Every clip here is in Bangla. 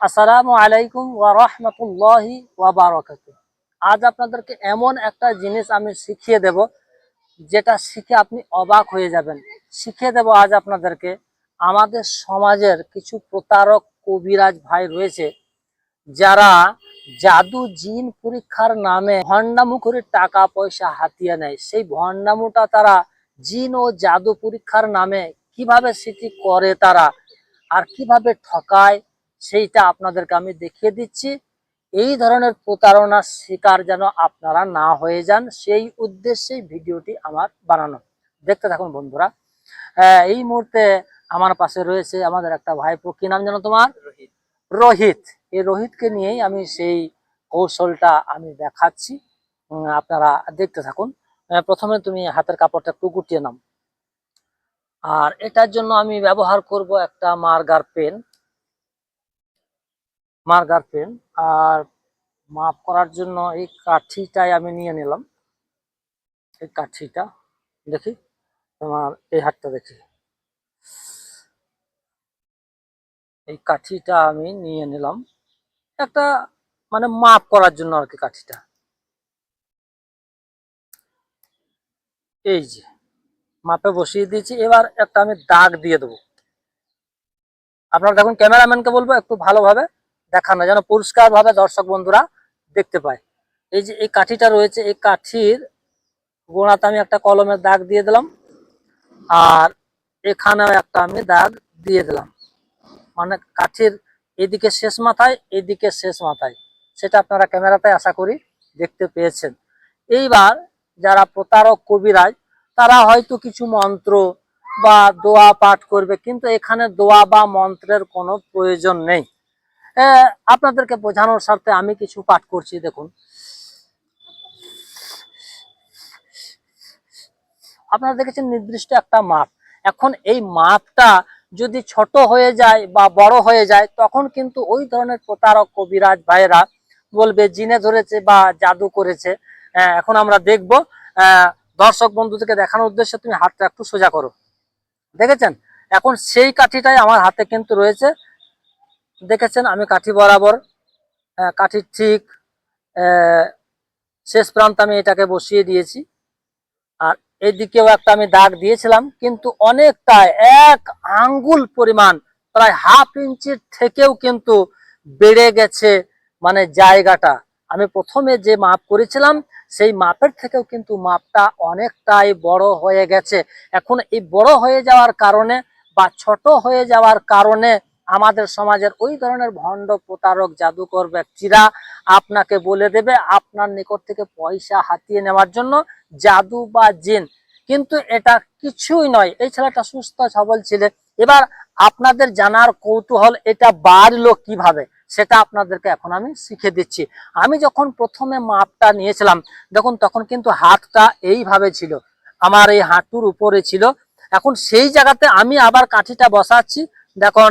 আসসালামু আলাইকুম ওয়া রাহমাতুল্লাহি ওয়া বারাকাতুহু। আজ আপনাদেরকে এমন একটা জিনিস আমি শিখিয়ে দেব, যেটা শিখে আপনি অবাক হয়ে যাবেন। শিখিয়ে দেব আজ আপনাদেরকে, আমাদের সমাজের কিছু প্রতারক, কবিরাজ ভাই রয়েছে, যারা জাদু জিন পরীক্ষার নামে ভণ্ডামু করে টাকা পয়সা হাতিয়ে নেয়। সেই ভণ্ডামুটা তারা জিন ও জাদু পরীক্ষার নামে কীভাবে সেটি করে তারা, আর কীভাবে ঠকায় সেইটা আপনাদেরকে আমি দেখিয়ে দিচ্ছি। এই ধরনের প্রতারণার শিকার যেন আপনারা না হয়ে যান সেই উদ্দেশ্যেই ভিডিওটি আমার বানানো। দেখতে থাকুন বন্ধুরা। এই মুহূর্তে আমার পাশে রয়েছে আমাদের একটা ভাইপো। কি নাম জানো তোমার? রোহিত। রোহিত। এই রোহিতকে নিয়েই আমি সেই কৌশলটা আমি দেখাচ্ছি। আপনারা দেখতে থাকুন। প্রথমে তুমি হাতের কাপড়টা একটু গুটিয়ে নাও। আর এটার জন্য আমি ব্যবহার করব একটা মার্গার পেন। মার্গার পেন আর মাপ করার জন্য এই কাঠিটাই আমি নিয়ে নিলাম। এই কাঠিটা, দেখি, তোমার এই হাতটা দেখি। এই কাঠিটা আমি নিয়ে নিলাম। একটা মানে মাপ করার জন্য আর কি কাঠিটা। এই যে, মাপে বসিয়ে দিয়েছি। এবার একটা আমি দাগ দিয়ে দেবো। আপনারা দেখুন, ক্যামেরাম্যানকে বলব একটু ভালোভাবে। দেখানো, যেন পরিষ্কার ভাবে দর্শক বন্ধুরা দেখতে পায়। এই যে, এই কাঠিটা রয়েছে, এই কাঠির গোড়াতে আমি একটা কলমের দাগ দিয়ে দিলাম আর এখানেও একটা আমি দাগ দিয়ে দিলাম। মানে কাঠির এদিকে শেষ মাথায়, এদিকে শেষ মাথায়। সেটা আপনারা ক্যামেরাতে আশা করি দেখতে পেয়েছেন। এইবার যারা প্রতারক, কবিরাজ, তারা হয়তো কিছু মন্ত্র বা দোয়া পাঠ করবে, কিন্তু এখানে দোয়া বা মন্ত্রের কোনো প্রয়োজন নেই। আপনাদেরকে বোঝানোর স্বার্থে আমি কিছু পাঠ করছি, দেখুন। আপনারা দেখেছেন নির্দিষ্ট একটা মাপ। এখন এই মাপটা যদি ছোট হয়ে যায় বা বড় হয়ে যায়, তখন কিন্তু ওই ধরনের প্রতারক কবিরাজ ভাইয়েরা বলবে, জিনে ধরেছে বা জাদু করেছে। এখন আমরা দেখব দর্শক বন্ধুদেরকে দেখানোর উদ্দেশ্যে তুমি হাতটা একটু সোজা করো। দেখেছেন? এখন সেই কাঠিটাই আমার হাতে কিন্তু রয়েছে। দেখেছেন আমি কাঠি বরাবর আহ, কাঠির ঠিক শেষ প্রান্ত আমি এটাকে বসিয়ে দিয়েছি। আর এদিকেও একটা আমি দাগ দিয়েছিলাম কিন্তু অনেকটা এক আঙ্গুল পরিমাণ প্রায় হাফ ইঞ্চির থেকেও কিন্তু বেড়ে গেছে মানে জায়গাটা। আমি প্রথমে যে মাপ করেছিলাম সেই মাপের থেকেও কিন্তু মাপটা অনেকটাই বড় হয়ে গেছে। এখন এই বড় হয়ে যাওয়ার কারণে বা ছোট হয়ে যাওয়ার কারণে আমাদের সমাজের ওই ধরনের ভণ্ড প্রতারক, জাদুকর ব্যক্তিরা আপনাকে বলে দেবে আপনার নিকট থেকে পয়সা হাতিয়ে নেওয়ার জন্য জাদু বা জিন। কিন্তু এটা কিছুই নয়। এই ছেলেটা সুস্থ, সবল ছিল। এবার আপনাদের জানার কৌতূহল, এটা বাড়লো কীভাবে? সেটা আপনাদেরকে এখন আমি শিখে দিচ্ছি। আমি যখন প্রথমে মাপটা নিয়েছিলাম, দেখুন তখন কিন্তু হাতটা এইভাবে ছিল। আমার এই হাঁটুর উপরে ছিল। এখন সেই জায়গাতে আমি আবার কাঠিটা বসাচ্ছি। দেখুন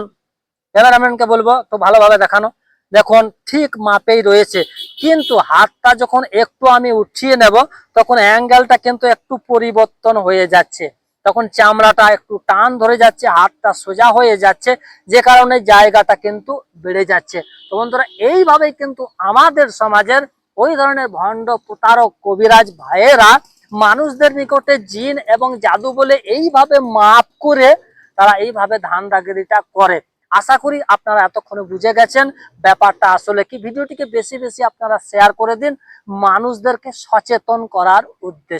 ক্যামেরাম্যানকে বলব, তো ভালোভাবে দেখানো। দেখুন, ঠিক মাপেই রয়েছে। কিন্তু হাতটা যখন একটু আমি উঠিয়ে নেব, তখন অ্যাঙ্গেলটা কিন্তু একটু পরিবর্তন হয়ে যাচ্ছে। তখন চামড়াটা একটু টান ধরে যাচ্ছে, হাতটা সোজা হয়ে যাচ্ছে। যে কারণে জায়গাটা কিন্তু বেড়ে যাচ্ছে। তো বন্ধুরা, এইভাবেই কিন্তু আমাদের সমাজের ওই ধরনের ভণ্ড প্রতারক, কবিরাজ ভাইয়েরা মানুষদের নিকটে জিন এবং জাদু বলে এইভাবে মাপ করে তারা এইভাবে ধান দাগিরিটা করে। আশা করি আপনারা এতক্ষণে বুঝে গেছেন ব্যাপারটা আসলে কি। ভিডিওটিকে বেশি বেশি আপনারা শেয়ার করে দিন। মানুষদেরকে সচেতন করার উদ্দেশ্যে।